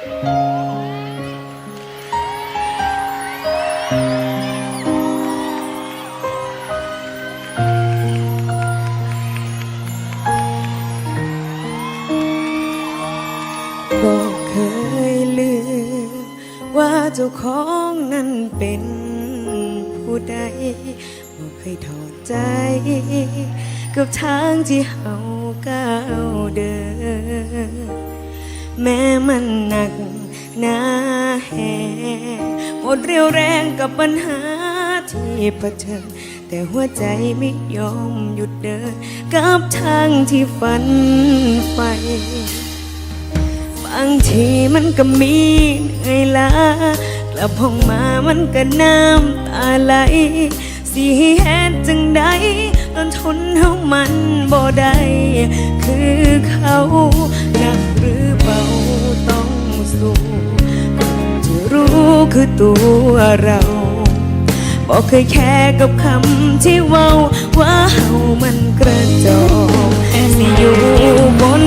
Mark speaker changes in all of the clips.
Speaker 1: บอกเคยลืมว่าเจ้าของนั้นเป็นผู้ใดบอกเคยถอดใจ กับทางที่เฮาก้าวเดิน แม้มันหนักหนาแหหมดเรี่ยวแรงกับปัญหาที่เผชิญแต่หัวใจไม่ยอมหยุดเดิน กับทางที่ฝันใฝ่บางทีมันก็มีเหนื่อยล้ากลับห้องมามันก็น้ำตาไหลสิเหตุจังใดตอนทนเฮามันบ่ได้คือเขา คือตัวเราบอกเคยแค่กับคำที่เว้าว่าเฮามันกระจอกสิอยู่บน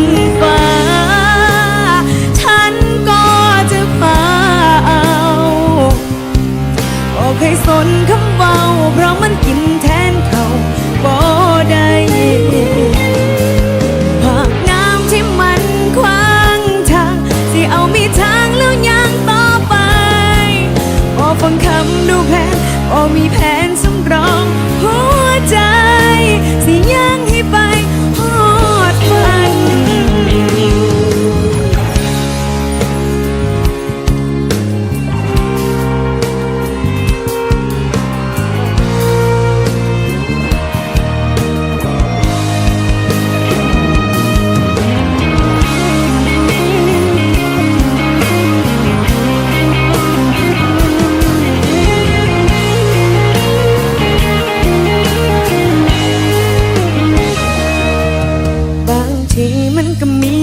Speaker 1: มี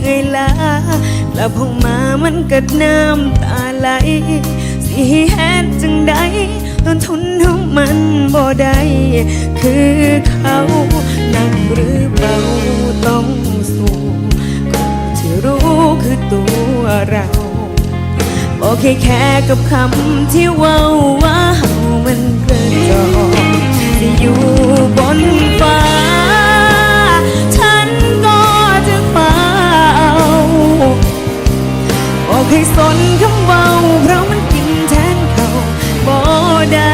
Speaker 1: เหนื่อยล้ากลับห้องมามันก็น้ำตาไหล สิเหตุจังใดตอนทนเฮามันบ่ได้คือเขาหนักหรือเบาต้องสู้ก็ที่รู้คือตัวเราบอกแค่แค่กับคำที่ว้าว่าเฮามันเกินจอ บอกให้สนคำเบาเพราะมันกินแทนเขาบ่ได้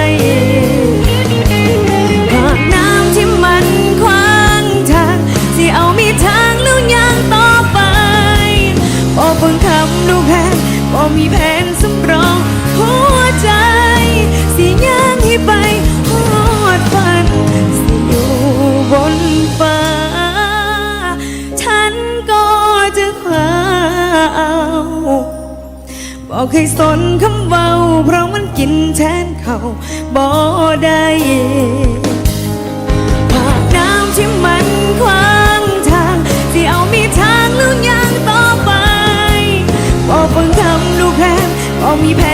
Speaker 1: บอกให้สนคำเว้า เพราะมันกินแทนเขาบ่ได้ปากน้ำที่มันขวางทางที่เอามีทางแล้วยังต่อไปบอกฟังคำดูแผนบอกมีแผนสำ